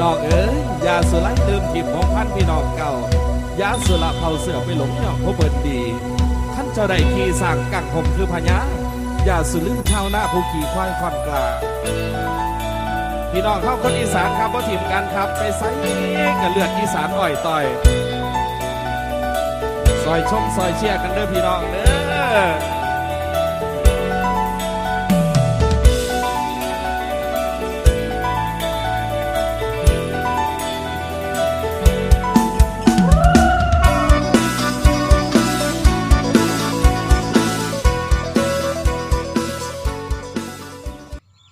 น้องเอ๋ยยาสุไลลืมทิมของพันพี่น้องเก่ายาสุละเผาเสือไปหลงย่องพบเบิดดีท่านเจ้าได้ขี่สั่งกังผมคือพญายาสุลืมชาวหน้าผู้ขี่ควายคอนกลาพี่น้องเข้าคนอีสานครับว่าทีมกันครับไปไซกันเลือดอีสานอ่อยต่อยซอยชมซอยเชียร์กันเด้อพี่น้องเด้อ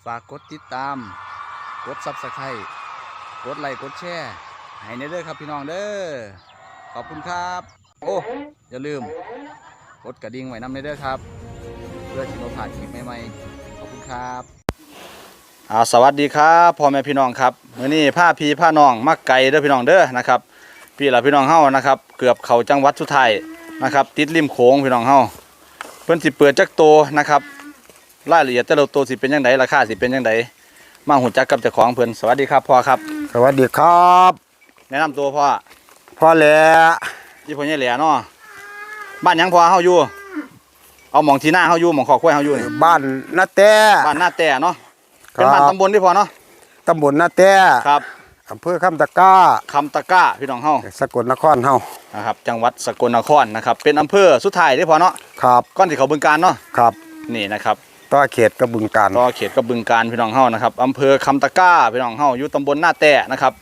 ฝากกดติดตาม กดซับสไครต์กดไลค์กดแชร์ให้ในเด้อครับพี่น้องเด้อขอบคุณครับ โอ้อย่าลืม กดกระดิ่งไว้นำในเด้อครับ เพื่อที่เราผ่านคลิปใหม่ๆขอบคุณครับอ่าสวัสดีครับพ่อแม่พี่น้องครับมื้อนี้ผ้าพีผ้าน้องมักไก่เด้อพี่น้องเด้อนะครับ พี่ละพี่น้องเฮานะครับ เกือบเขาจังหวัดสุดท้ายนะครับ ติดริมโขงพี่น้องเฮาเพิ่นสิเปิดจักโตนะครับ รายละเอียดแต่ละตัวสิเป็นยังไงราคาสิเป็นยังไงมาหุ่นจักกับเจ้าของเพิ่นสวัสดีครับพ่อครับ สวัสดีครับแนะนำตัวพ่อพ่อแหล่ยี่พ่อใหญ่แหล่เนาะบ้านหยังพ่อเฮาอยู่ เอาหมองที่หน้าเฮาอยู่หมองขอกล้วยเฮาอยู่นี่บ้านนาแต้บ้านหน้าแต่เนาะครับเป็นบ้านตำบลที่พ่อเนาะตำบลนาแต้ครับอำเภอคำตะกร้าคำตะกร้าพี่น้องเฮาสกลนครเฮานะครับ จังหวัดสกลนครนะครับ เป็นอำเภอสุดท้ายที่พ่อเนาะครับก้อนที่เขาบึงการเนาะครับนี่นะครับ ต่อเขตกระบึงการต่อเขตกับบึงการพี่น้องเฮานะครับอำเภอคำตะกร้าพี่น้องเฮาอยู่ตำบลหน้าแต่นะครับ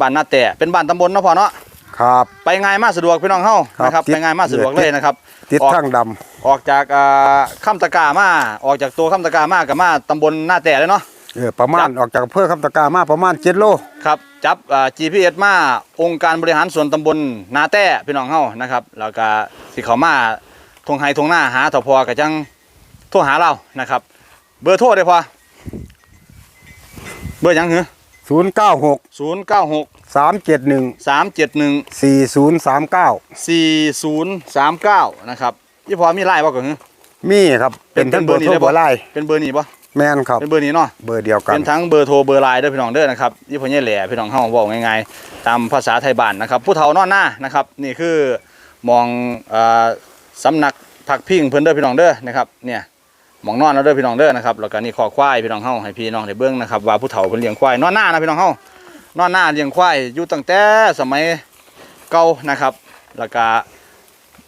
บ้านหน้าแต่เป็นบ้านตำบลเนาะพ่อเนาะครับไปง่ายมากสะดวกพี่น้องเฮาครับนะครับติดไปง่ายมากสะดวกเลยนะครับติดออกทางดออกจากอ่าข้ามตะกร้ามาออกจากตัวข้ามตะกร้ามากับมาตำบลหน้าแต่เลยเนาะำเออประมาณออกจากอำเภอคำตะกร้ามาประมาณ7โลครับจับอ่า GPS มาองค์การบริหารส่วนตำบลนาแต่พี่น้องเฮานะครับแล้วก็สิเขามาทงไฮทงหน้าหาทพอกับจัง โทรหาเรานะครับ เบอร์โทรได้พอเบอร์หยังเหรอ096ศูนย์เก้าหก371สามเจ็ดหนึ่ง4039สี่ศูนย์สามเก้านะครับยี่พอมีไลน์บ่ก่อนเหรอ มีครับเป็นทั้งเบอร์โทรได้เบอร์ไลน์เป็นเบอร์นี้ป่ะแม่นครับ เป็นเบอร์นี้เนาะเบอร์เดียวกัน เป็นทั้งเบอร์โทรเบอร์ไลน์เด้อพี่น้องเด้อนะครับยี่พ่อใหญ่แหล่พี่น้องเฮาบอกง่ายๆตามภาษาไทยบ้านนะครับ ผู้เฒ่านอนหน้านะครับ นี่คือมองเอ่อสำนักผักพิงเพิ่นเด้อพี่น้องเด้อนะครับเนี่ย หมองนอนแล้วเด้อพี่น้องเด้อนะครับแล้วก็นี่คอควายพี่น้องเฮาให้พี่น้องได้เบิ่งนะครับว่าผู้เฒ่าเพิ่นเลี้ยงควายนอนหน้านะพี่น้องเฮานอนหน้าเลี้ยงควายอยู่ตั้งแต่สมัยเก่านะครับแล้วก็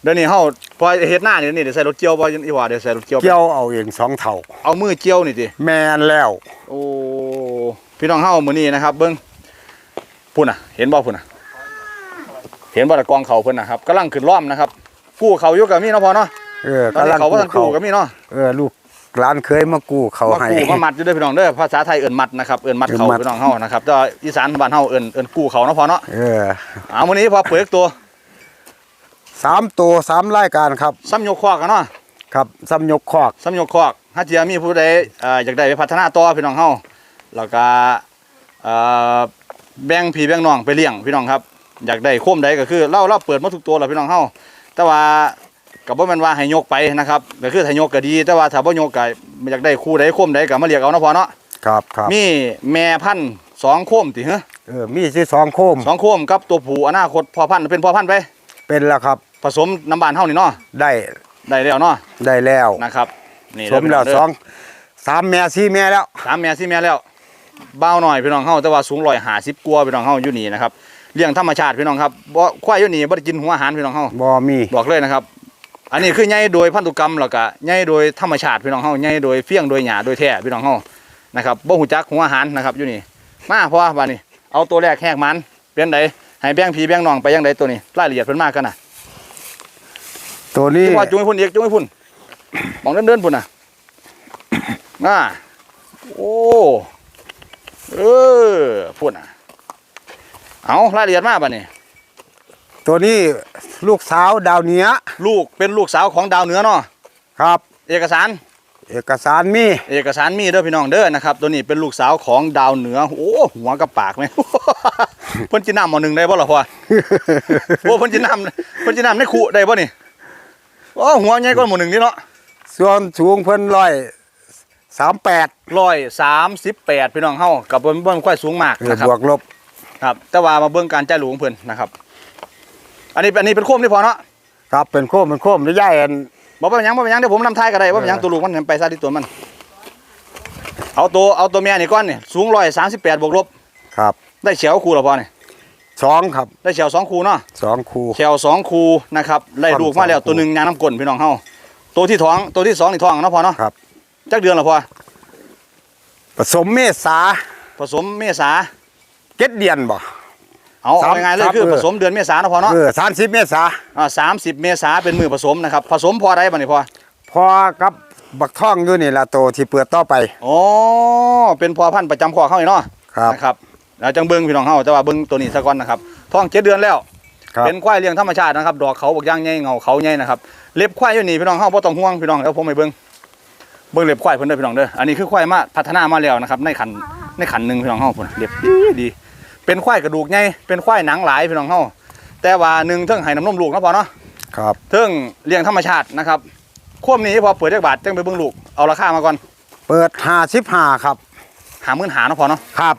เดี๋ยวนี้เฮาพอเฮ็ดหน้านี่นี่เดี๋ยวใส่รถเกี่ยวบ่อีว่าเดี๋ยวใส่รถเกี่ยวไปเกี่ยวเอาเองสองเท่า เอามือเกี่ยวนี่ติแม่นแล้วโอ้พี่น้องเฮามื้อนี้นะครับเบิ่งพุ่นน่ะ เห็นบ่พุ่นน่ะ เห็นบ่ตะกองเขาเพิ่นนะครับกำลังขึ้นล้อมนะครับกู้เขาอยู่กับมีเนาะพอเนาะเออตอนนี้เขาบ่ทันกู้กับมีเนาะ เออลูก หลานเคยมากู้เขามาให้กู้มามัดอยู่เด้อพี่น้องเด้อภาษาไทยเอิ้นมัดนะครับเอิ้นมัดเขาเอิ้นมัดพี่น้องเฮานะครับแต่ว่าอีสานบ้านเฮาเอิ้นเอิ้นกู้เขาเนาะพอเนาะเออเอามื้อนี้พอเปิดตัวสามตัวสามรายการครับซ้ำยกคอกกันเนาะครับซ้ำยกคอกซ้ำยกคอกถ้าเจียมีผู้ใดเอ่ออยากได้ไปพัฒนาต่อพี่น้องเฮาแล้วก็เอ่อแบ่งพี่แบ่งน้องไปเลี้ยงพี่น้องครับ อยากได้โคมใดก็คือเราเราเปิดหมาทุกตัวแล้วพี่น้องเฮาแต่ว่า ก็บ่แม่นว่าให้ยกไปนะครับก็คือถ้ายกก็ดี แต่ว่าถ้าบ่ยกก็อยากได้คู่ใดโคมใดก็มาเรียกเอาเนาะพอเนาะครับครับมีแม่พันธุ์สองโคมติฮะเออมีสิสองโคมสองโคมกับตัวผู้อนาคตพ่อพันธุ์เป็นพ่อพันธุ์ไปเป็นแล้วครับ ผสมน้ำบานเฮานี่เนาะได้ได้แล้วเนาะได้แล้วนะครับนี่สมแล้วเด้สองสามแม่สี่แม่แล้วสามแม่สี่แม่แล้วเบ้าหน่อยพี่น้องเฮาแต่ว่าสูง150กว่าพี่น้องเฮาอยู่นี่นะครับเลี้ยงธรรมชาติพี่น้องครับบ่ควายอยู่นี่บ่ได้กินหัวอาหารพี่น้องเฮาบ่มีบอกเลยนะครับ อันนี้คือใหญ่โดยพันธุกรรมแล้วก็ใหญ่โดยธรรมชาติพี่น้องเฮาใหญ่โดยเฟี้ยงโดยหญ้าโดยแท้พี่น้องเฮานะครับบ่ฮู้จักหัวอาหารนะครับอยู่นี่มาพ่อบัดนี้ เอาตัวแรกแหกมันเป็นไดให้แบ่งพี่แบ่งน้องไปยังไดตัวนี้รายละเอียดเพิ่นมากันน่ะตัวนี้จุงว่าจุงให้พุ่นอีกจุงให้พุ่นมองเดินเดินๆพุ่นน่ะน่าโอ้เออพุ่นน่ะเอารายละเอียดมาบัดนี้ ตัวนี้ลูกสาวดาวเหนือลูกเป็นลูกสาวของดาวเหนือเนาะครับ เอกสาร เอกสารมี เอกสารมีเด้อพี่น้องเด้อนะครับ ตัวนี้เป็นลูกสาวของดาวเหนือโอ้หัวกับปากไหมเพิ่นจิน้ำหมอหนึ่งได้บ่ล่ะพ่อโอ้เพิ่นจิน้ำเพิ่นจิน้ำในขู่ได้บ่นี่โอ้หัวใหญ่กว่าหมอหนึ่งนี่เนาะส่วนสูงเพิ่นร้อยสามแปดร้อยสามสิบแปดพี่น้องเฮากับเพิ่นเบิ่งค่อยสูงมากเออนะครับบวกลบครับ แต่ว่ามาเบิ่งการใจายลูกของเพิ่นนะครับ อันนี้อันนี้เป็นโคมที่พอเนาะครับเป็นโคมเป็นโคมแล้วย่ายอันบ่เป็นหยังบ่เป็นหยังเดี๋ยวผมนำทายก็ได้บ่เป็นหยังเออตัวลูกมันไปซะที่ตัวมัน เอาตัวเอาตัวแม่นี่ก่อนนี่สูง138บวกลบครับได้เฉียวคู่แล้วพอนี่สองครับได้เฉียวสองคู่เนาะสองคูเฉียวสองคู่นะครับได้ลูกมาแล้วสองคู่ตัวหนึงยางน้ำกลนพี่น้องเฮาตัวที่ท้องตัวที่สองนี่ท้องเนาะพอเนาะครับ จักเดือนแล้วพอผสมเมษาผสมเมษาเจ็ดเดือนบ่ เอาสามเอาง่ายๆเลยสามคือเออ ผสมเดือนเมษาเนาะพอเนาะเออสามสิบเมษาอ่าสามสิบเมษาเป็นมือผสมนะครับ ผสมพอได้บ่นี่พอพอกับบักท่องอยู่นี่ละโตที่เปิดต่อไป อ๋อเป็นพอพันธุ์ประจำคอเขาอีกเนาะครับนะครับแล้วจังเบิ้งพี่น้องเฮาแต่ว่าเบิ้งตัวนี้ซะก่อนนะครับท้องเจ็ดเดือนแล้ว ครับเป็นควายเลี้ยงธรรมชาตินะครับดอกเขาบักย่างใหญ่เงาเขาใหญ่นะครับเล็บควายอยู่นี่พี่น้องเฮาบ่ต้องห่วงพี่น้องเดี๋ยวผมไปเบิ้งเบิ้งเล็บควายเพิ่นเด้อพี่น้องเด้ออันนี้คือควายมาพัฒนามาแล้วนะครับในขันในขันหนึงพี่น้องเฮาเพิ่นเล็บดีดี เป็นควายกระดูกใหญ่เป็นควายหนังหลายพี่น้องเฮาแต่ว่าหนึ่งเทิงให้น้ำนมลูกเนาะพอเนาะครับเทิงเลี้ยงธรรมชาตินะครับควบนี้พอเปิดจักบาทจังไปเบิ้งลูกเอาราคามาก่อนเปิดห้าสิบห้าครับหามื่นหาเนาะพอเนาะครับ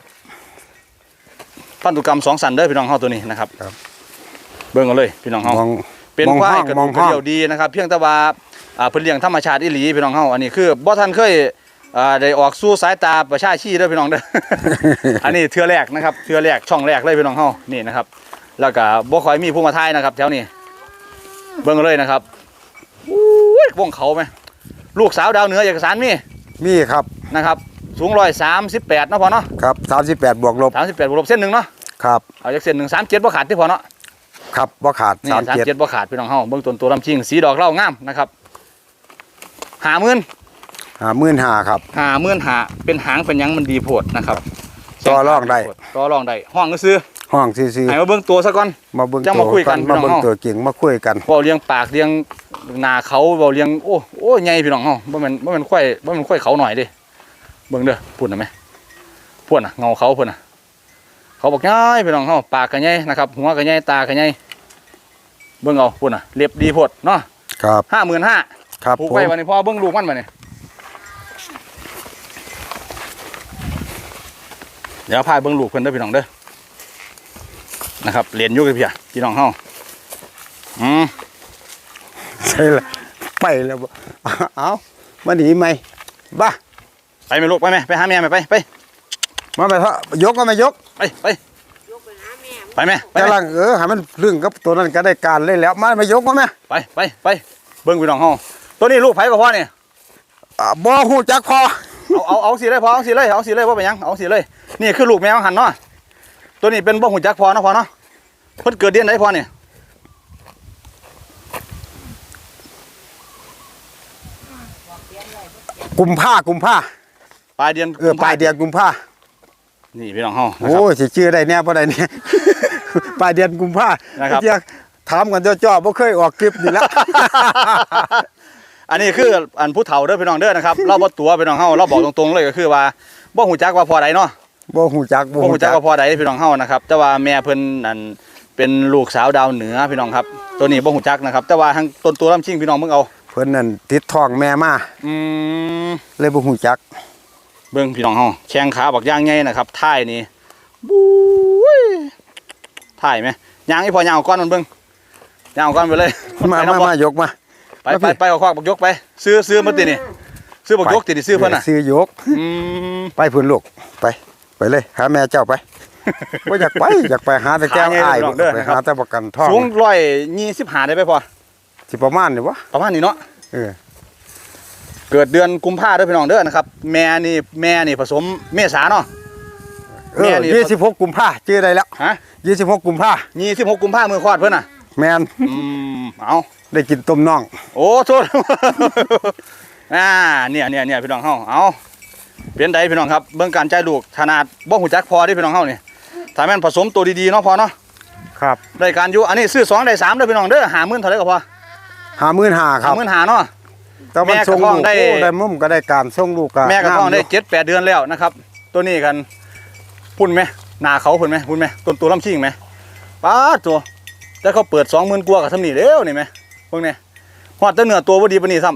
พันธุกรรมสองสันเด้อพี่น้องเฮาตัวนี้นะครับครับ เบิ่งกันเลยพี่น้องเฮามอง เป็นมองควายห้องกระมดูองกกระห้องเดี่ยวดีนะครับ เพียงแต่ว่าอ่าเพิ่นเลี้ยงธรรมชาติอีหลีพี่น้องเฮาอันนี้คือบ่ทันเคย อ่าได้ออกสู่สายตาประชาชีเด้อพี่น้องเด้อ อันนี้เทื่อแรกนะครับเทื่อแรกช่องแรกเลยพี่น้องเฮานี่นะครับ แล้วก็บ่ค่อยมีผู้มาทายนะครับแถวนี้เบิ่งกันเลยนะครับอุ้ยวงเขาไหมลูกสาวดาวเหนือเอกสารมีมีครับนะครับสูง138เนาะพอเนาะครับสามสิบแปดบวกลบ38บวกลบเส้นหนึงเนาะครับเอาจากเส้นหนึ่ง37บ่ขาดที่พอเนาะครับว่าขาดนี่สามสามเจ็ดเจ็ดบ่ขาดพี่น้องเฮาเบิ่งต้นตัวลำชิงสีดอกเหล่างามนะครับหาหมื่น ห้าหมื่นห้าครับ หาหมื่นหาเป็นหางเป็นหยังมันดีโพดนะครับต่อรองได้ ต่อรองได้ห้องก็ซื้อห้องซื่อให้มาเบิ่งตัวซะก่อน ๆมาเบิ่งจังตัวมาคุยกันมาเบิ่งพี่น้อง ตัวเก่งมาคุยกันเว้าเลี้ยงปากเลี้ยงหน้าเขาเว้าเลี้ยงโอ้โอ้ใหญ่พี่น้องเฮาบ่แม่นบ่แม่นควายบ่แม่นควายเขาหน่อยเด้เบิ่งเด้อพุ่นน่ะแม่พุ่นน่ะเงาเขาพุ่นน่ะเขาบอกใหญ่พี่น้องเฮาปากก็ใหญ่นะครับหัวก็ใหญ่ตาก็ใหญ่เบิ่งเอาพุ่นน่ะเล็บดีโพดเนาะครับ 55,000ครับผูกผมไว้วันนี้พ่อเบิ้งลูกมันมาเนี่ เดี๋ยวพาเบิ้งลูกเพิ่นเด้อพี่น้องเด้อนะครับเรียนอยู่กับพี่อะพี่น้องเฮาอืมใช่ละไปแล้วบ่เอามาหนีไหมบ้าไปไหมลูกไปไหมไปหาแม่ไหมไปไปมาไปเถอะยกก็ไม่ยกไปไปไปไหมไปไหมกำลังเออให้มันเรื่องกับตัวนั้นก็ได้การเลยแล้วมาไม่ยกมาไหมไปไปไปเบิ้งพี่น้องเฮาตัวนี้ลูกไผกับพ่อเนี่ยอ่าบ่ฮู้จักพอ เอาเอาเอาสิเลยพ่อเอาสิเลยเอาสิเลยว่าไปหยังเอาสิเลย นี่คือลูกแมวหันเนาะตัวนี้เป็นบ่หุ่นจักพ่อเนาะพ่อเนาะเพิ่นเกิดเดือนไหนพ่อเนี่ยกุมผ้ากุมผ้าปลายเดือนเออปลายเดือนกุมผ้านี่พี่น้องเฮานะคโอ้รับยสิชื่อได้แน่บ่ได้เนี่ยปลายเดือนกุมภานะครับเที่ยถามกันจ่อๆบ่เคยออกคลิปนี่ละ อันนี้คืออันผู้เฒ่าเด้อพี่น้องเด้อนะครับ เราบ่ตัวพี่น้องเฮาเราบอกตรงๆเลยก็คือว่าบ่ฮู้จักว่าพอใดเนาะบ่ฮู้จักบ่บ่ฮู้ฮู้จัจักกว่าพอใดพี่น้องเฮานะครับ แต่ว่าแม่เพิ่นนั่นเป็นลูกสาวดาวเหนือพี่น้องครับ ตัวนี้บ่ฮู้จักนะครับ แต่ว่าทางต้นตัวลำชิงพี่น้องมึงเอา เพิ่นนั่นติดท้องแม่มาอืม เลยบ่ฮู้จักเบิ่งพี่น้องเฮาแข้งขาบักย่างใหญ่นะครับท้ายนี่บุ้ยท้ายไหมย่างอีพอย่างเอาก้อนมันเบิ่งย่างเอาก้อนไปเลยมาไปมาเนาะบ่มายกมา ไปไปไปเอาควักบักยกไป ซื้อซื้อมาตินี่ซื้อบักยกตินี่ซื้อเพิ่นน่ะซื้อยกอืมไปพุ่นลูกไป ไปเลยหาแม่เจ้าไปบ่อยากไปอยากไปหาแต่แก้วหาไงอ้ายพี่น้องเด้อไปนะครับหาแต่ประกันท้องสูงร้อยยี่สิบห้าได้ไปพอสิประมาณนี่วะประมาณนี้เนาะเออเกิดเดือนกุมภาเด้อพี่น้องเด้อนะครับ แม่นี่แม่นี่ผสมเมษาเนาะเอแม่อนี่26กุมภาชื่อได้แล้วฮะ26กุมภายี่สิบหกกุมภามือคลอดเพิ่นน่ะ แม่นอืมเอาได้กินต้มน่อง โอ้โทษ อ่าเนี่ยเนี่ยเนี่ยพี่น้องเฮาเอาเป็นไดพี่น้องครับเบิ่งการจ่ายลูกขนาดบ่หูจักพอเด้พี่น้องเฮานี่ถ้าแม่นผสมตัวดีๆเนาะพอเนาะครับได้การอยู่อันนี้ซื้อสองได้สามเด้อพี่น้องเด้อหาหมื่นเท่าไหร่ก็พอ55,000คหารับ หมื่นหาเนาะ แต่มันแม่กับส่งท้ลูองกได้ โอ้ได้มุมก็ได้การส่งลูกก็แม่กับท้องได้งามยู่เจ็ดแปดเดือนแล้วนะครับ ตัวนี้กันพุ่นไหมหนาเขาพุ่นไหมพุ่นไหมต้นตัวลำชิงไหมป้าดตัว แต่เขาเปิดสองหมื่นกว่ากับทำนี่เร็วนี่ไหมพวกนี้หอดแต่เนื้อตัวพอดีปานนี้ซ้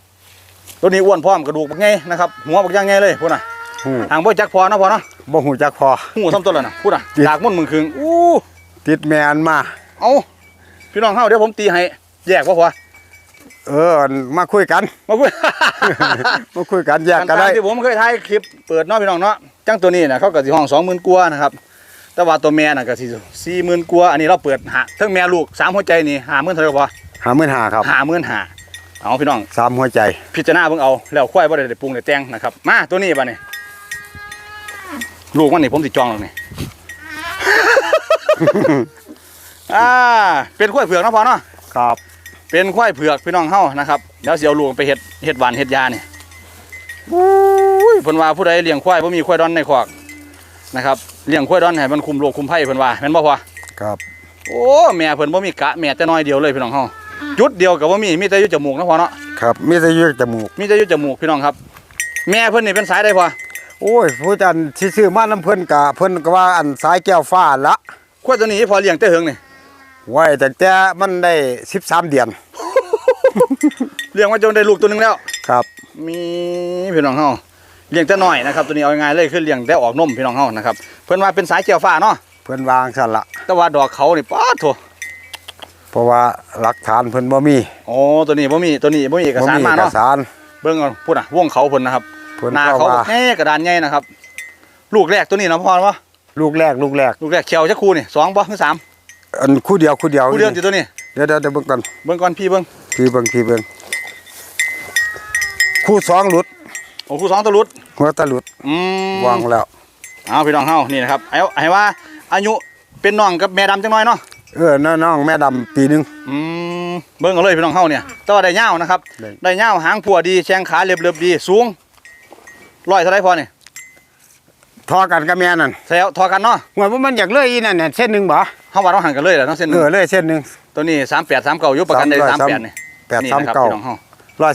ำตัวนี้อ้วนพร้อมกระดูกบักไงนะครับหัวบักย่างไงเลยพุ่นน่ะฮู้หางบ่จักพอเนาะพอเนาะบ่ฮู้จักพอหูซ้ำต้นแล้วน่ะพูดอะติดดากมุ่นมึงคืงอู้ติดแมนมาเอาพี่น้องเฮาเดี๋ยวผมตีให้แยกบ่พอเออ มาคุยกัน มาคุย มาคุยกันแยกกันกันได้ที่ผมเคยถ่ายคลิปเปิดเนาะพี่น้องเนาะจังตัวนี้น่ะเขาก็สิห้อง20,000กว่านะครับ แต่ว่าตัวแม่น่ะก็สิ40,000กว่าอันนี้เราเปิดหาทั้งแม่ลูกสามหัวใจนี่50,000เท่าไหร่พอหามื่นหาครับ55,000เอาพี่น้องสามหัวใจ พิจารณาเบิ่งเอาแล้วควายบ่ได้ได้ปรุงได้แต่งนะครับมาตัวนี้บัดนี้ลูกมันนี่ผมสิจองแล้วนี่อ่าเป็นควายเผือกเนาะพอเนาะครับ เป็นควายเผือกพี่น้องเฮานะครับเดี๋ยวสิเอาลูกไปเฮ็ดเฮ็ดหวานเฮ็ดยานี่อุ้ยเพิ่นว่าผู้ใดเลี้ยงควายบ่มีควายดอนในคอก นะครับเลี้ยงควายดอนให้มันคุมโรคคุมภัยเพิ่นว่าแม่นบ่พอครับโอ้แม่เพิ่นบ่มีกะแม่แต่น้อยเดียวเลยพี่น้องเฮาจุดเดียวก็บ่มีมีแต่อยู่จมูกเนาะพอเนาะครับมีแต่อยืดจมูกมีแต่อยู่จมูกพี่น้องครับ แม่เพิ่นนี่เป็นสายใดพอโอ้ยผู้จันที่ซื้อมาน้ำเพิ่นกะเพิ่นก็ว่าอันสายแก้วฟ้าละควายตัวนี้พอเลี้ยงแต่เหิงนี่ไว้แต่แต่มันได้13เดือนเลี้ยงมาจนได้ลูกตัวหนึงแล้วครับ มีพี่น้องเฮาเลี้ยงแต่น้อยนะครับตัวนี้เอาง่ายๆเลยคือเลี้ยงแต่ออกนมพี่น้องเฮานะครับเพิ่นว่าเป็นสายเกี่ยวฟ้าเนาะเพิ่นวางซั่นละแต่ว่าดอกเขานี่ป๊าดโถเพราะว่าหลักฐานเพิ่นบ่มีโอ้ตัวนี้บ่มีตัวนี้บ่มีเอกบ่สารมีมาเอกเนาะสารเบิ่งเอาพูดน่ะวงเขาเพิ่นนะครับเพิ่นหน้าก็เขาว่าแง่กระดานใหญ่นะครับ ลูกแรกตัวนี้เนาะพ่อวะลูกแรกลูกแรกลูกแรกเขียวจักคู่นี่สองบ่หรือสามอันคู่เดียวคู่เดียวคู่เดียวติตัวนี้เดี๋ยวเดี๋ยวเดี๋ยวเบิ่งกันเบิ่งก่อนพี่เบิ่งพี่เบิ่งพี่เบิ่งคู่สองหลุด โอ้คู่สองตัวรุดหัวตะหลุดอืมวางแล้ว เอาพี่น้องเฮานี่นะครับเอาให้ว่าอายุเป็นน้องกับแม่ดำจังน้อยเนาะเออน้องๆแม่ดำปีหนึง อืมเบิ่งเอาเลยพี่น้องเฮาเนี่ยแตัวาได้ยาวนะครับ ได้ ได้ยาวหางผัวดีแข้งขาเรียบๆดีสูงร้อยเท่าไรพอนี่ทอกันกับแม่นั่นแซวทอกันเนาะหัวมันอยากเลื่อยอีนั่นน่ะเส้นหนึงบ่เฮาว่าเราหันกันเลยแหละเนาะเส้นหเอนึ่งอเลื่อยเส้นหนึง ตัวนี้38 39อยู่ประกันได้สามร้อย38นี่แปดนี่สามนะครับเก้าพี่น้องเฮาร้อย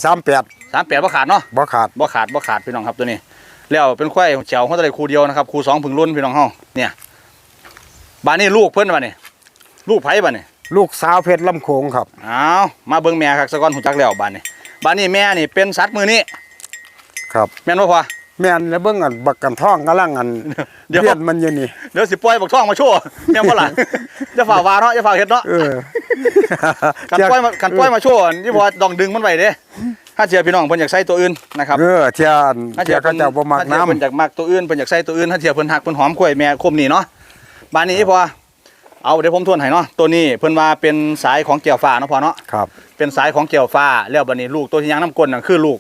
สามแปด38บ่ขาดเนาะบ่ขาดบ่ขาดบ่ขาดพี่น้องครับตัวนี้ แล้วเป็นควายเฉียวเขาจะได้คู่เดียวนะครับคู่สองผึ่งรุ่นพี่น้องเฮาเนี่ยบ้านนี้ลูกเพิ่นบ้านนี้ลูกไผบ้านนี้ลูกสาวเพชรลำโขงครับอ้าวมาเบิ่งแม่ครับสะก่อนหูจักแล้วบ้านนี้บ้านนี้แม่นี่เป็นสัตว์มือนี้ครับ แม่นบ่พอแม่นแล้วเบิ่งอันบักกันท่องกำลังอันเดี๋ยวเลียนมันอยู่นี่เดี๋ยวสิปล่อยบักท่องมาโชว์แม่นบ่ล่ะจะฝ่าวาเนาะจะฝ่าเฮ็ดเนาะเออกันปล่อยมากันปล่อยมาโชว์นี่บ่ต้องดึงมันไว้เด้ ถ้าเชื่อพี่น้องเพิ่นอยากใส่ตัวอื่นนะครับเออเทียนถ้าเทีเทียยเขาเจ้าบ่มักถ้าเทียน้ำเพิ่นอยากมักตัวอื่นเพิ่นอยากใส่ตัวอื่นถ้าเทียเพิ่นหักเพิ่นหอมกล้วยแม่คมนี่เนาะบ้านนี้พอเอาเดี๋ยวผมทวนให้เนาะตัวนี้เพิ่นว่าเป็นสายของเกี่ยวฟ้าเนาะพอเนาะครับเป็นสายของเกี่ยวฟ้าแล้วบัดนี้ลูกตัวที่ยังน้ำก้นน่ะคือลูก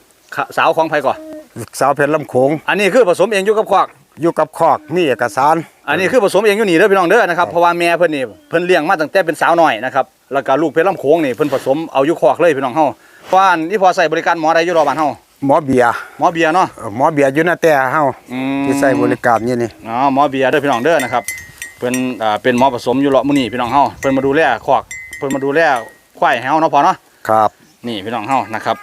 สาวของไผก่อนลูกสาวเพชรลำโขงอันนี้คือผสมเองอยู่กับคอกอยู่กับคอกมีเอกสาร อันนี้คือผสมเองอยู่นี่เด้อพี่น้องเด้อนะครับเพราะว่าแม่เพิ่นนี่เพิ่นเลี้ยงมาตั้งแต่เป็นสาวน้อยนะครับแล้วก็ลูกเพชรลำโขงนี่เพิ่นผสมเอาอยู่คอกเลยพี่น้องเฮาเพราะ ว่าอันนี่พอใส่บริการหมอได้อยู่รอบ้านเฮาหมอเบียร์หมอเบียร์เนาะ เออหมอเบียร์อยู่หน้าแต่เฮาอืม ที่ใส่บริการอยู่นี่อ๋อหมอเบียร์เด้อพี่น้องเด้อนะครับเพิ่นอ่าเป็นหมอผสมอยู่เลาะมื้อนี้พี่น้องเฮาเพิ่นมาดูแลคอกเพิ่นมาดูแลควายให้เฮาเนาะพอเนาะครับนี่พี่น้องเฮานะครับ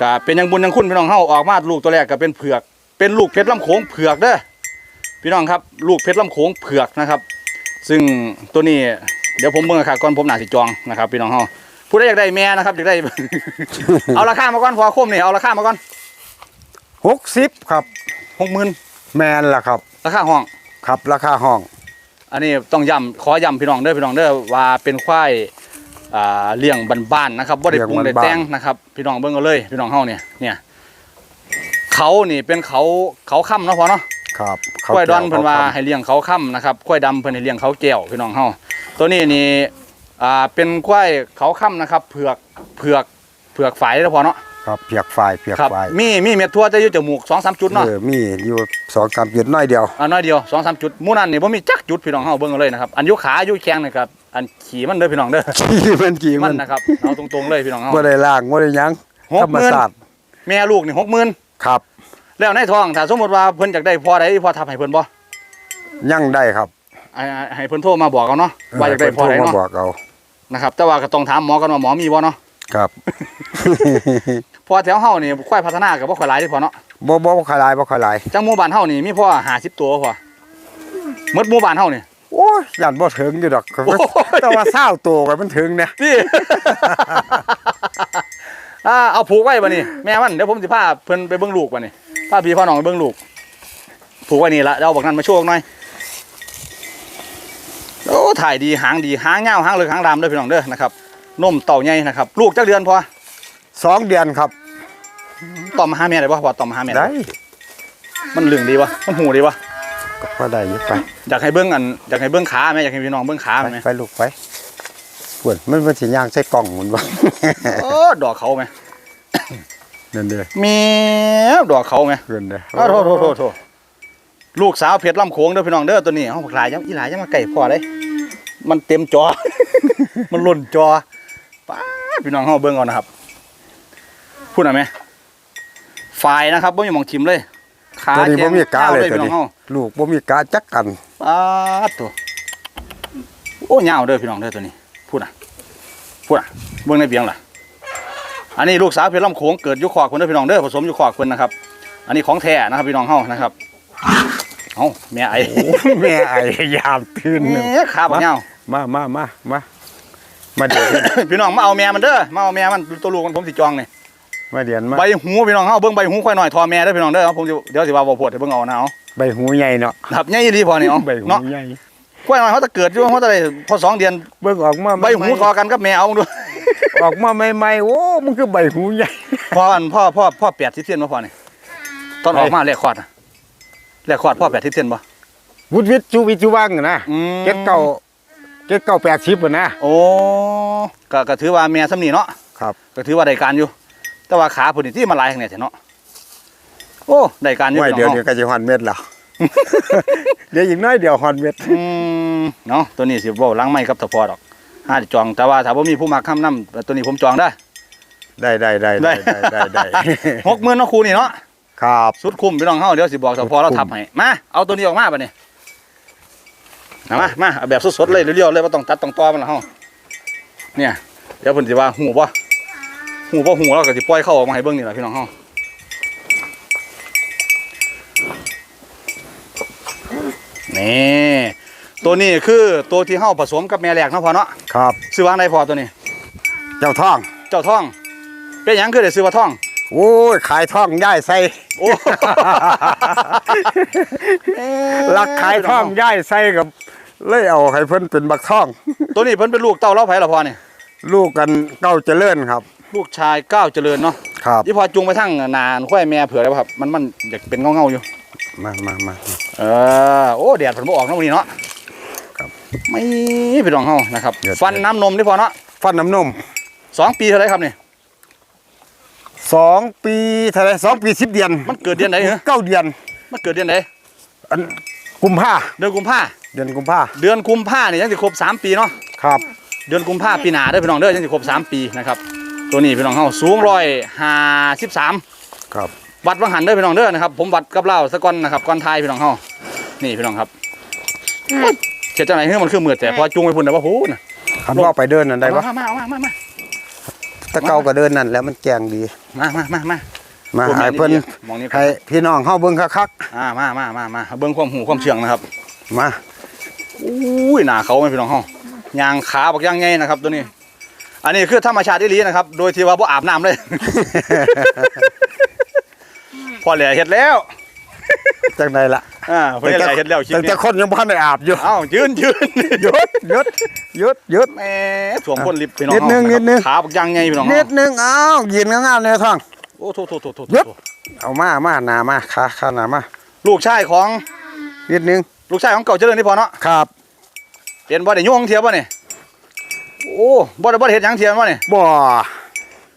ก็เป็นอยังบุญอยังคุณพี่น้องเฮาออกมาลูกตัวแรกก็เป็นเผือก เป็นลูกเพชรลำโขงเผือกเด้อพี่น้องครับลูกเพชรลำโขงเผือกนะครับ ซึ่งตัวนี้เดี๋ยวผมเบิ่งราคาก่อนผมน่าสิจองนะครับพี่น้องเฮา ผู้ใดอยากได้แม่นะครับอยากได้ เอาราคามาก่อนพอคมนี่เอาราคามาก่อน60ครับ60,000แม่นล่ะครับ ราคาห้องครับราคาห้อง อันนี้ต้องย้ำขอย้ำพี่น้องเด้อพี่น้องเด้อว่าเป็นควายอ่าเลี้ยงบ้านๆนะครับบ่ได้ปรุงได้แต่งนะครับ พี่น้องเบิ่งเอาเลย พี่น้องเฮาเนี่ยเนี่ยเขานี่เป็นเขาเขาค่ำเนาะพอเนาะครับควายดอนเพิ่นว่าขให้เลี้ยงเขาค่ำนะครับควายดำเพิ่นให้เลี้ยงเขาแก้วพี่น้องเฮาตัวนี้นี่ อ่าเป็นควายเขาค่ำนะครับ เผือกเผือกเผือกฝายแล้วพอเนาะครับเปียกฝ่ายเปียกครับฝ่ายมีมีเม็ดทั่วจะอยู่จมูก2-3จุดเนาะเออมีอยู่2-3จุดน้อยเดียวอ่าน้อยเดียว2-3จุดหมู่นั้นนี่บ่มีจักจุดพี่น้องเฮาเบิ่งเอาเลยนะครับอันอยู่ขาอยู่แข้งนี่ครับอันขี่มันเด้อพี่น้องเด้อกี่มันกี่มัมันนนะครับเอาตรงๆเลยพี่น้องเฮาบ่ได้ล่างบ่ได้หยังหกธรรหมมื่นศาสตร์แม่ลูกนี่หกหมื่นครับ แล้วในท้องถ้าสมมติว่าเพิ่นอยากได้พอใดพอทับให้เพิ่นบ่ยังได้ครับให้ให้เพิ่นโทรมาบอกเอาเนาะว่าอยากได้พอใดเพิ่นโทรมาเนาะบอกเอา นะครับ แต่ว่าก็ต้องถามหมอกันว่าหมอมีบ่เนาะครับ พอแถวเฮานี่ควายพัฒนาก็บ่ค่อยหลายเด้อพอเนาะบ่บ่บ่ค่อยหลายบ่ค่อยหลายจังหมู่บ้านเฮานี่มีพอ50ตัวพอหมดหมู่บ้านเฮานี่โอ้ยยันบ่ถึงอยู่ดอกโอ้ยแต่ว่าเศร้าโตกว่ามันถึงเนี่ยพี่อ่าเอาผูกไว้บัดนี้แม่มันเดี๋ยวผมสิพาเพิ่นไปเบิ่งลูกบัดนี้พาพี่พาน้องไปเบิ่งลูกผูกไว้นี่ละเดี๋ยวเอาบักนั้นมาโชว์หน่อย โอ้ถ่ายดีหางดีหางเงาวหางเหลืองหางดำเด้อพี่น้องเด้อนะครับนมเต่าใหญ่นะครับ ลูกจักเดือนพอสองเดือนครับต่อมมาหาแม่ได้ปะพอต่อมมาหาแม่ได้ มันเหลืองดีวะมันหูดีวะก็ได้อยิบไปอยากให้เบิ้งอันอยากให้เบิ้งขาไหมอยากให้พี่น้องเบิ้งขาไปไหมไปลูกไปปวดมันมันสิย่างใส่กล่องหมุนบ่โอ้ดอกเขาไหมนั่นเด้อแมีดอกเขาไหมเกินเด้ออ้าวโทษโทษโทษโทษ ลูกสาวเพชรลำโขงเด้อพี่น้องเด้อตัวนี้เอาผักหลายยังอีหลายยังมาไก่พ่อเลยมันเต็มจอ มันหล่นจอป้าดพี่น้องเฮาเบิ่งเอานะครับพูดหน่อยไหมฝ่ายนะครับบ่มีหมองชิมเลยขาตัวนี้แจ้บ่งมีกาเลยพี่ตัวน้อนี้งเฮาลูกบ่มีกาจักกันป้าดตัวโอ้ยาวเด้อพี่น้องเด้อตัวนี้พูดน่ะพูดน่ะเบิ่งในเบียงล่ะอันนี้ลูกสาวเพชรลำโขงเกิดอยุคขอกคนเด้อพี่น้องเด้อผสมอยุคขอกคนนะครับ อันนี้ของแท้นะครับพี่น้องเฮานะครับ เอ้าแม่ไอ้โอ้แม่ไอ้ยามตื่นแหนึงม่ขาบักเหงามามามามามาเดียนพี่น้องมาเอาแม่มันเด้อมาเอาแม่มันตัวลูกมันผมสิจองนี่มาเดียนมาใบหูพี่น้องเฮาเบิ่งใบหูค่อยหน่อยทอแม่เด้อพี่น้องเด้อเอาผมสิเดี๋ยวสิว่าบ่ปวดให้เบิ่งเอานะเอาใบหูใหญ่เนาะครับใหญ่ดีพอนี่เอาใบหูเนาะใหญ่ค่อยหน่อยเขาจะเกิดอยู่เขาจะได้พอสองเดือนเบิ่งออกมาใบหูทอกันกับแม่เอาด้วยออกมาใหม่ๆโอ้มันคือใบหูใหญ่พ่ออันพ่อพ่อพ่อ80เซนบ่พอนี่ตอนออกมาแรกคลอดน่ะ แรกคลอดพ่อ80เซนบ่ วุดวิทย์จูวิจูวังนะอืม เก็ดเก่าเก็ดเก่าแปดสิบอะนะ โอ้ก็ก็ถือว่าแม่สำนีเนาะครับ ก็ถือว่าได้การอยู่ แต่ว่าขาพุ่นนี่ที่มาหลายทางเนี่ยแท้เนาะโอ้ได้การอยู่ไว้พี่น้องเดี๋ยวเฮาเดี๋ยวก็จะฮอนเม็ดแล้ว เดี๋ยวอีกน้อยเดี๋ยวฮอนเม็ดอืมเนาะตัวนี้สิบ่ล้างไม้กับตะพอดอกห้าจอง แต่ว่าถ้าบ่มีผู้มาค้ำนํตัวนี้ผมจองได้ ได้ได้ได้ได้ได้ได้ได้ หกหมื่นเนาะครูนี่เนาะ ครับสุดคุ้มพี่น้องเฮาเดี๋ยวสิบอกตะพอเราสุดคุ้ทับมให้มาเอาตัวนี้ออกมาบัดนี้เอามามาเอาแบบสดๆเลยเรียวๆเลยบ่ต้องตัดต้องตอมันละเฮาเนี่ยเดี๋ยวเพิ่นสิว่าหูบ่หูบ่หูเราก็สิปล่อยเข้าออกมาให้เบิ่งนี่ล่ะพี่น้องเฮานี่ตัวนี้คือตัวที่เฮาผสมกับแม่แรกเนาะพ่อเนาะครับซื้อวางได้พอตัวนี้ เจ้าท่อง เจ้าท่อง เป็นหยังคือได้ซื้อว่าท่อง โอ้ยขายท่องย่ายใส่โอ้รักขายท่องย่ายใส่กับเลยเอาให้เพิ่นเป็นบักท่อง ตัวนี้เพิ่นเป็นลูกเต้าเล่าไผ่ละพอนี่ลูกกันเก้าเจริญครับ ลูกชายก้าวเจริญเนาะครับที่พอจุงไปทั้งนานค่อยแม่เผื่อได้ป่ะครับ มันมันอยากเป็นเงาเงาๆอยู่ มามามาเออโอ้แดดเพิ่นบ่ออกเนาะวันนี้เนาะครับไม่พี่น้องเฮานะครับเดือดฟันน้ำนมที่พอเนาะฟันน้ำนมสองปีเท่าไหรครับนี่ สองปีเท่าไหรสองปีสิบเดือนมันเกิดเดือนไหนเหรอเก้าเดือนมันเกิดเดือนไหนอันกุมภาเดือนกุมภาเดือนกุมภาเดือนกุมภาเนี่ยยังสิครบสามปีเนาะครับเดือนกุมภาปีหน้าเด้อพี่น้องเด้อยังสิครบสามปีนะครับตัวนี้พี่น้องเฮาสูงร้อยห้าสิบสามครับวัดวังหันเด้อพี่น้องเด้อนะครับผมวัดกับเล่าสะก้อนนะครับก้อนทายพี่น้องเฮานี่พี่น้องครับเช็ดจังไหนเฮ้ยมันคือมืดแต่พอจุงไปพุ่นแต่ว่าโหนะคันว่าไปเดินนั่นได้ปะมามามามา มาตะเก้าก็เดินนั่นแล้วมันแจงดี มามามามามาผมให้เห็เพิ่นดีมองนี่ให้พี่น้องเฮาเบิ่งคักอ่ามามามามาเบิ่งความหูความเชื่องนะครับๆมาอุ้ยหน้าเขาไหมพี่น้องเฮายางขาบักย่างไงนะครับตัวนี้ อันนี้คือธรรมชาติที่ลีนะครับ โดยที่ว่าบ่อาบน้ำเลย พอแหล่เฮ็ดแล้ว จังไดล่ะอ่าพอแหล่เฮ็ดแล้วคลิปตั้งแต่นี้คนยังบ่ทันได้อาบอยู่เอ้ายืนยืนหยุดหยุดหยุดหยุด แหม่ถ่วงก้นลิฟต์พี่น้องนิดนึงเฮาะครับนิดนึง ขาบักย่างไงพี่น้องนิเฮาดนึงอ้าวยินงามๆเลยท่อง โอ้โทษโทษโทษโทษหยุด เอามามาหนามาขาขาหนามาลูกชายของนิดนึงลูกชายของเก่าเจริญนี่พอเนาะครับเรียนบ่ได้โยงเทียบบ่นี่โอ้บ่ได้บ่ได้เฮ็ดหยังเทียบบ่นี่บ่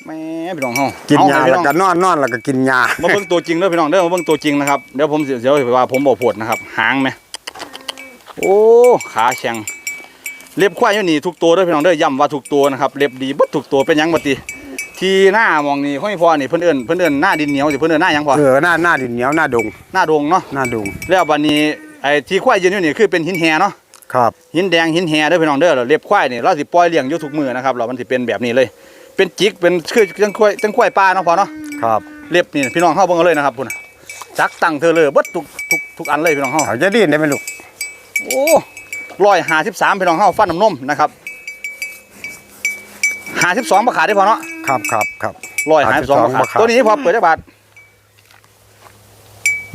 แหม่พี่น้องเฮากินเอยาให้พี่แล้วน้องก็นอนนอนแล้วก็กินยามาเบิ่งตัวจริงเด้อพี่น้องเด้อมาเบิ่งตัวจริงนะครับเดี๋ยวผมสิเดี๋ยวสิว่าผมบ่โพดนะครับ หางไหมโอ้ขาแข็งเล็บควายอยู่นี่ทุกตัวเด้อพี่น้องเด้อย้ำว่าทุกตัวนะครับเล็บดีเบิดทุกตัวเป็นหยังบ่ติที่หน้ามองนี่ห้อยพอนี่เพิ่นเอิ้นเพิ่นเอิ้นหน้าดินเหนียวสิเพิ่นเอิ้นหน้าหยังพอเออหน้าหน้าดินเหนียวหน้าดงหน้าดงเนาะหน้าดงแล้วบัดนี้ไอ้ที่ควายยืนอยู่นี่คือเป็นหินแหเนาะ ครับ หินแดงหินแหเด้อพี่น้องเด้อแล้วเล็บควายนี่เราสิปล่อยเลี้ยงอยู่ทุกมื้อนะครับเรามันสิเป็นแบบนี้เลย เป็นจิกเป็นคือจังควายจังควายป่าเนาะพอเนาะครับเล็บนี่พี่น้องเฮาเบิ่งเอาเลยนะครับพุ่นน่ะจักตั้งเธอเลยเบิดทุกทุกทุกอันเลยพี่น้องเฮาเอาจะดิ้นได้ไหมลูกโอ้ร้อยห้าสิบสามพี่น้องเฮาฟันน้ำนมนะครับห้าสิบสองราคาได้พอเนาะครับครับครับร้อยห้าสิบสองราคา52บ่ขาดตัวนี้พอเปิดได้บาท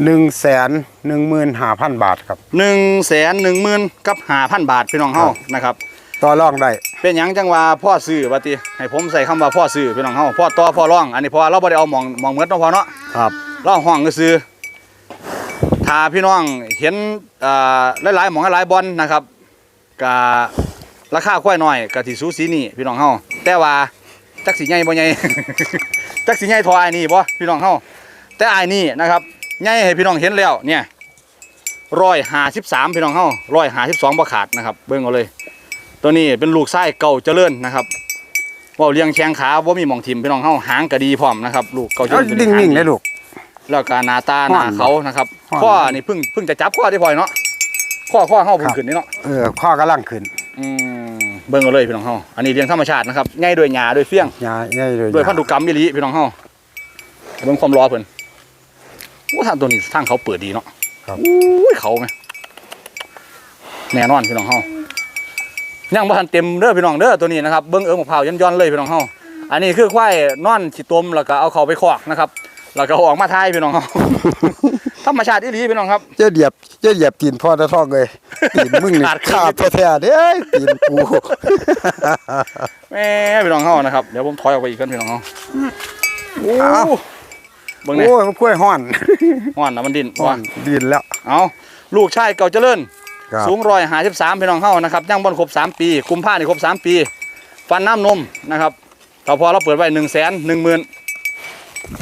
หนึ่งแสนหนึ่งหมื่นห้าพันบาทครับหนึ่งแสนหนึ่งหมื่นกับห้าพันบาทพี่น้องเฮาครับนะครับต่อรองได้ เป็นหยังจังว่าพ่อซื้อว่าติให้ผมใส่คำว่าพ่อซื้อพี่น้องเฮาพ่อต่อพ่อร่อง อันนี้เพราะว่าเราบ่ได้เอาหมองหมองเหมือนเนาะพ่อเนาะ ครับเราห้องก็ซื้อถ้าพี่น้องเห็นอ่าหลายๆหมองหลายๆบอลนะครับก็ราคาค่อยน้อยก็สิสูสีนี่พี่น้องเฮาแต่ว่าจักสิใหญ่บ่ใหญ่ จักสิใหญ่เทออ้ายนี่บ่พี่น้องเฮาแต่อ้ายนี่นะครับใหญ่ให้พี่น้องเห็นแล้วเนี่ย153พี่น้องเฮา152บ่ขาดนะครับ เบิ่งเอาเลย ตัวนี้เป็นลูกไส้เก่าเจริญนะครับเว่าเลี้ยงแข้งขาบ่มีหมองทิมพี่น้องเฮาหางก็ดีพร้อมนะครับลูกเก่าเจเอาริญตัวดิ่งหานิ่งดีเลยลูกแล้วก็หน้าตาหฮ้น้าอนเขานะครับฮ้อนข้อนี่เพิ่งเพิ่งจะจับข้อที่พลอยเนาะข้อข้อเฮาเพิ่งครับขึ้นนี่เนาะเออข้อกำลังขึ้นอืมเบิ่งเอาเลยพี่น้องเฮาอันนี้เลี้ยงธรรมชาตินะครับง่ายด้วยหญ้าด้วยเฟี้ยงยาใหญ่เลยด้วยพันธุกรรมอีหลีพี่น้องเฮาเบิ่งความรอเพิ่นว่าทางตัวนี้ทางเขาเปิดดีเนาะครับอุ้ยเขาไหมแน่นอนพี่น้องเฮา ยังบ่ทันเต็มเด้อพี่น้องเด้อตัวนี้นะครับเบิ่งเอิงมะพร้าวย้อนๆเลยพี่น้องเฮาอันนี้คือควายนอนขี้ตมแล้วก็เอาเขาไปคอกนะครับแล้วก็เอาออกมาทายพี่น้องเฮาธรรมชาติอีหลีพี่น้องครับเจะเหยียบเจะเหยียบตีนพ่อตะทองเลยตีนมึงนี่ขาดครึ่งขาดแท้ๆเด้ยตีนกูแม่พี่น้องเฮานะครับเดี๋ยวผมถอยออกไปอีกกันพี่น้องเฮาโอ้เอาเบิ่งเนี่ยโอ้ยมันกล้วยห้อนฮ้อนนะมันดินห้อว่านดินแล้วเอาลูกชายเก่าเจริญ ครับ สูงร้อยหาสิบสามพี่น้องเฮานะครับยังบนครบสามปีกุมภานี่ครบสามปี ฟันน้ำนมนะครับเราพอเราเปิดไว้หนึ่งแสนหนึ่งหมื่น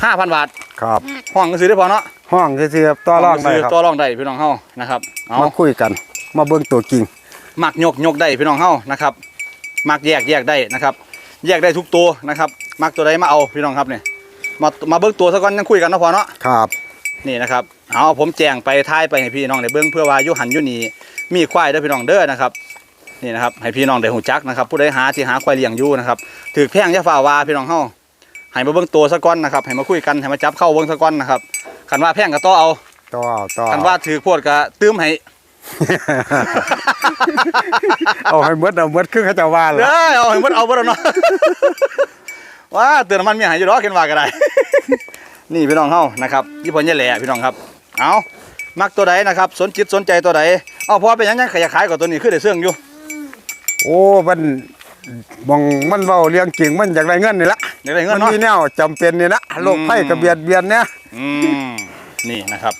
ห้าพันบาทครับ ห้องก็ซื้อได้พอเนาะห้องซื่อๆต่อรองได้ซื้ครับต่อรองได้พี่น้องเฮานะครับเอามาคุยกัน มาเบิ่งตัวจริงมักยกยกได้พี่น้องเฮานะครับมักแยกแยกได้นะครับ แยกได้ทุกตัวนะครับมักตัวใดมาเอาพี่น้องครับเนี่ยมามาเบิ่งตัวซะก่อนยังคุยกันเนาะพอเนาะ ครับ นี่นะครับ เอาผมแจ้งไปท้ายไปให้พี่น้องได้เบิ่งเพื่อว่าอยุหันอยุนี มีควายเด้อพี่น้องเด้อนะครับนี่นะครับให้พี่น้องได้หูจักนะครับ ผู้ใดหาที่หาควายเลี้ยงอยู่นะครับถือแพงอยาฝ่าว่าพี่น้องเฮาให้มาเบิ่งตัวซะก่อนนะครับให้มาคุยกันให้มาจับเข้าเบิ่งซะก่อนนะครับคันว่าแพงก็ต่อเอาต่อเอาต่อคันว่าถือโพดก็ตื้มให้เอาให้หมดเอาหมดคือเขาเจะว่าเด้ละอเอาให้หมดเอาเบ่แล้วเนาะว้าเตือนำมันมีใหายอยู่ดอกเห็นว่าก็ได้ นี่พี่น้องเฮานะครับยี่ปอนยี่แหล่พี่น้องครับ เอา มักตัวใดนะครับ สนจิตสนใจตัวใดเอาพอเป็นหยังยังขยายขายกับตัวนี้คือได้เสื่องอยู่ โอ้มันมองมันเว้าเรื่องจริงมันอยากได้เงินนี่ละอยากได้เงิมันนเนาะมีแนวจำเป็นนี่ละโรคภัยกับเบียดเบียนเนี่ยอืมนี่นะครับ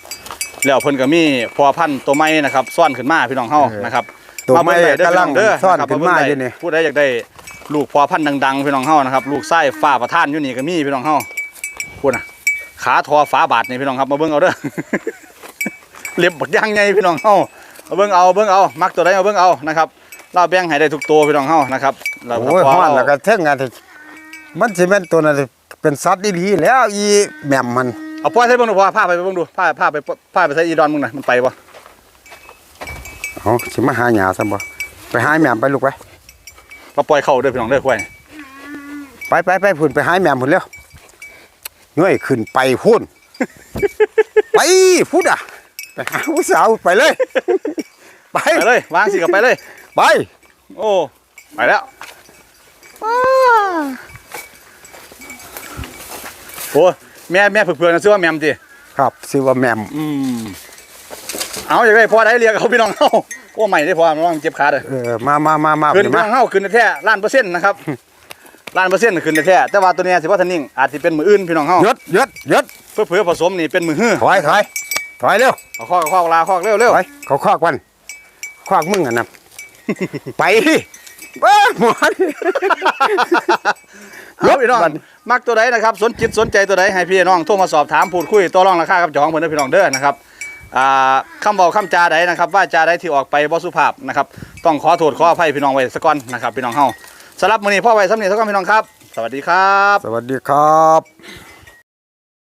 แล้วเพิ่นก็มีพอพันธุ์ตัวไม้นะครับซ่อนขึ้นมาพี่น้องเฮานะครับตัวไม่เบิ่งด้เด้อกำลังพี่น้เด้อซ่อนนะครับขึ้นมาเบิ่งอยู่ได้นี่ผู้ใดอยากได้ลูกพอพันธุ์ดังๆพี่น้องเฮานะครับลูกไส้ฟ้าประท่านอยู่นี่ก็มีพี่น้องเฮาพูดนะขาทอฝาบาทนี่พี่น้องครับมาเบิ่งเอาเด้อ เล็บบักย่างใหญ่พี่น้องเฮาเอาเบิ่งเอาเบิ่งเอามักตัวใดเอาเบิ่งเอานะครับเราแบ่งให้ได้ทุกตัวพี่น้องเฮานะครับแล้วก็โอ้ยพอฮ้อนเอาแล้วก็เท่งงานที่มันสิเป็นตัวนั้นเป็นสัตว์ดีๆแล้วอีแหม่มมันเอาพ่อใส่เบิ่งดูพ่อพาไปเบิ่งดูพาพาไปพาไปใส่อีดอนมึงหน่อยมันไปบ่เอาสิมาหาหยาซะบ่ไปหาแหม่มไปลูกไปมาปล่อยเข้าเด้อพี่น้องเด้อควายไปไปไปพุ่นไปหาแหม่มพุ่นเร็วเงยขึ้นไปพุ่น ไปพุ่นอะ ไปหาผู้สาวไปเลย ไปไปเลยวางสิกับไปเลย ไป โอ้ไปแล้วโอ้แม่แม่เผือกๆนะซื้อว่าแมมจีครับชื่อว่าแหม่มอืมเอาอย่างไรพอได้เรียกเขาพี่น้องเฮาโอ้ใหม่ได้พอมันเจ็บขาเลยเออมามามามาขึ้นเดี๋ยวพี่มาน้องเฮาขึ้นแท้ล้านเปอร์เซ็นต์นะครับล้านเปอร์เซ็นต์ขึ้นแท้แต่ว่าตัวเนี้ยสิว่าทันนิ่งอาจสิเป็นมืออื่นพี่น้องเฮาหยดหยดหยดเพื่อเผื่อผสมนี่เป็นมือฮื้อถอยถอยถ อยเร็วเอาข้อข้อลาข้อเร็วเร็วถอยเขาคอกวันคอกมึงอะนะไปเบ้าหมอนเอาพี่น้องบัดมักตัวใดนะครับ สนจิตสนใจตัวใดให้พี่น้องโทรมาสอบถามพูดคุยต่อรองราคากับเจ้าของเพิ่นเด้อพี่น้องเด้อนะครับอ่าคำบอกคำจาใดนะครับ ว่าจาใดที่ออกไปบ่สุภาพนะครับ ต้องขอโทษขออภัยพี่น้องไว้สักก่อนนะครับพี่น้องเฮาสำหรับมื้อนี้พ่อไว้สำเนียงสักก่อนพี่น้องครับ สวัสดีครับ สวัสดีครับ